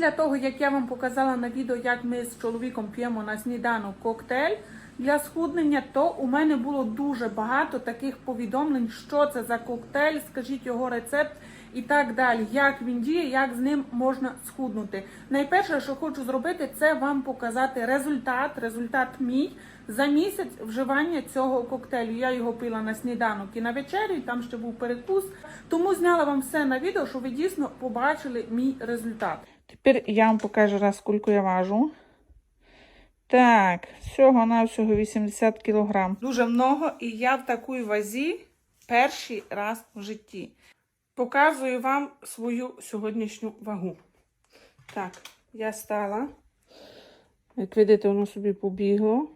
Після того, як я вам показала на відео, як ми з чоловіком п'ємо на сніданок коктейль для схуднення, то у мене було дуже багато таких повідомлень, що це за коктейль, скажіть його рецепт і так далі. Як він діє, як з ним можна схуднути. Найперше, що хочу зробити, це вам показати результат. Результат мій за місяць вживання цього коктейлю. Я його пила на сніданок і на вечерю, і там ще був перекус. Тому зняла вам все на відео, щоб ви дійсно побачили мій результат. Тепер я вам покажу раз, скільки я важу. Так, всього на всього 80 кг. Дуже много, і я в такій вазі перший раз в житті. Показую вам свою сьогоднішню вагу. Так, я стала. Як видите, воно собі побігло.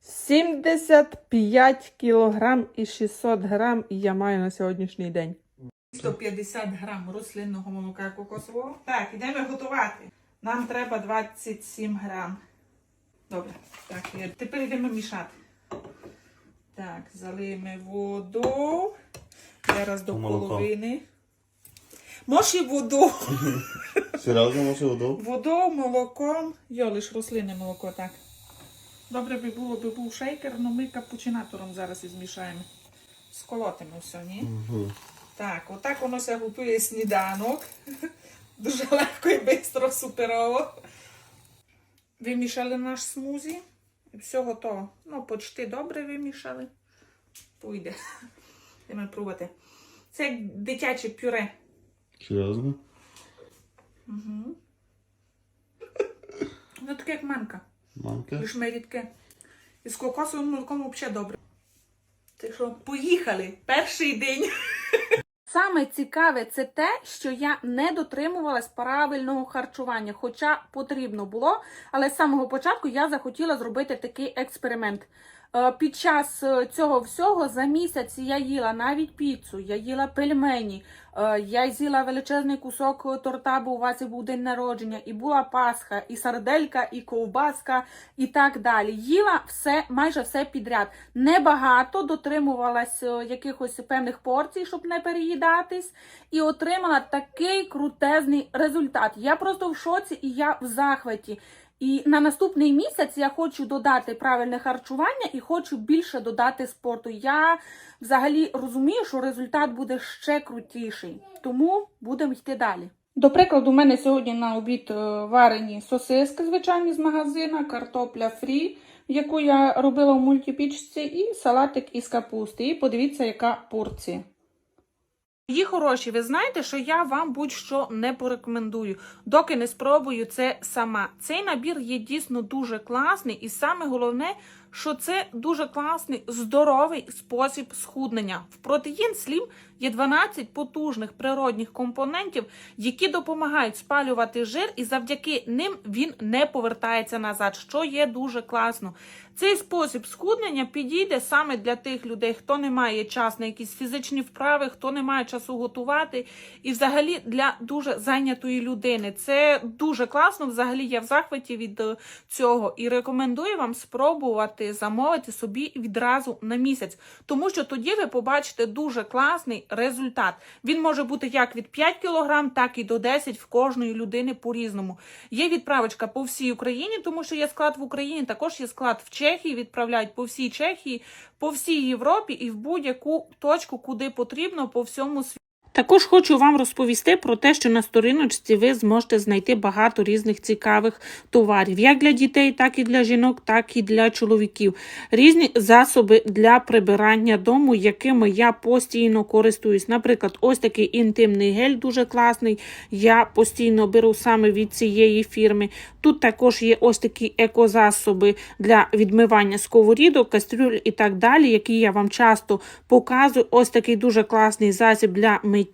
75 кілограм і 600 грам я маю на сьогоднішній день. 150 грам рослинного молока кокосового. Так, йдемо готувати. Нам треба 27 грам. Добре, так, тепер йдемо мішати. Так, залиємо воду. Зараз до Молоко. половини. Може і воду. Серйозно може воду? Водою, молоком. Йо, лиш рослинне молоко, так. Добре би було, би був шейкер, але ми капучинатором зараз і змішаємо. Сколотимо все, ні? Угу. Так, отак воно ся готує сніданок. Дуже легко і швидко, суперово. Вимішали наш смузі. І все готово. Ну, почти добре вимішали. Пойде. Йдемо пробувати. Це як дитяче пюре. Серйозно? Угу. Ну, таке як манка. Манка? Лиш ми рідке. І з кокосовим молоком взагалі добре. Так що, поїхали. Перший день. Саме цікаве це те, що я не дотримувалась правильного харчування, хоча потрібно було. Але з самого початку я захотіла зробити такий експеримент. Е, Під час е, цього всього за місяць я їла навіть піцу, я їла пельмені, е, я з'їла величезний кусок торта, бо у вас був день народження, і була Пасха, і сарделька, і ковбаска, і так далі. Їла все, майже все підряд. Небагато дотримувалась якихось певних порцій, щоб не переїдатись, і отримала такий крутезний результат. Я просто в шоці і я в захваті. І на наступний місяць я хочу додати правильне харчування і хочу більше додати спорту. Я взагалі розумію, що результат буде ще крутіший, тому будемо йти далі. До прикладу, у мене сьогодні на обід е, варені сосиски, звичайні з магазина, картопля фрі, яку я робила в мультипічці, і салатик із капусти. І подивіться, яка порція. Її хороші, ви знаєте, що я вам будь-що не порекомендую, доки не спробую це сама. Цей набір є дійсно дуже класний, і саме головне, що це дуже класний здоровий спосіб схуднення. В протеїн слім є 12 потужних природних компонентів, які допомагають спалювати жир, і завдяки ним він не повертається назад, що є дуже класно. Цей спосіб схуднення підійде саме для тих людей, хто не має часу на якісь фізичні вправи, хто не має часу готувати, і взагалі для дуже зайнятої людини. Це дуже класно. Взагалі я в захваті від е, цього і рекомендую вам спробувати замовити собі відразу на місяць, тому що тоді ви побачите дуже класний результат. Він може бути як від 5 кг, так і до 10 в кожної людини по-різному. Є відправочка по всій Україні, тому що є склад в Україні, також є склад в Чехії. Відправляють по всій Чехії, по всій Європі і в будь-яку точку, куди потрібно по всьому світі. Також хочу вам розповісти про те, що на сторіночці ви зможете знайти багато різних цікавих товарів, як для дітей, так і для жінок, так і для чоловіків. Різні засоби для прибирання дому, якими я постійно користуюсь. Наприклад, ось такий інтимний гель дуже класний. Я постійно беру саме від цієї фірми. Тут також є ось такі екозасоби для відмивання сковорідок, кастрюль і так далі, які я вам часто показую. Ось такий дуже класний засіб для миття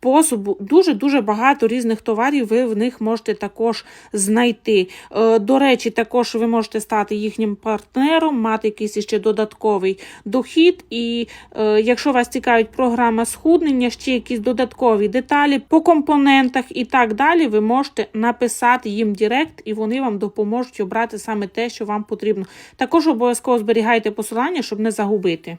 посуду. Дуже-дуже багато різних товарів ви в них можете також знайти. Е, До речі, також ви можете стати їхнім партнером, мати якийсь ще додатковий дохід. І е, якщо вас цікавить програма схуднення, ще якісь додаткові деталі по компонентах і так далі, ви можете написати їм директ, і вони вам допоможуть обрати саме те, що вам потрібно. Також обов'язково зберігайте посилання, щоб не загубити.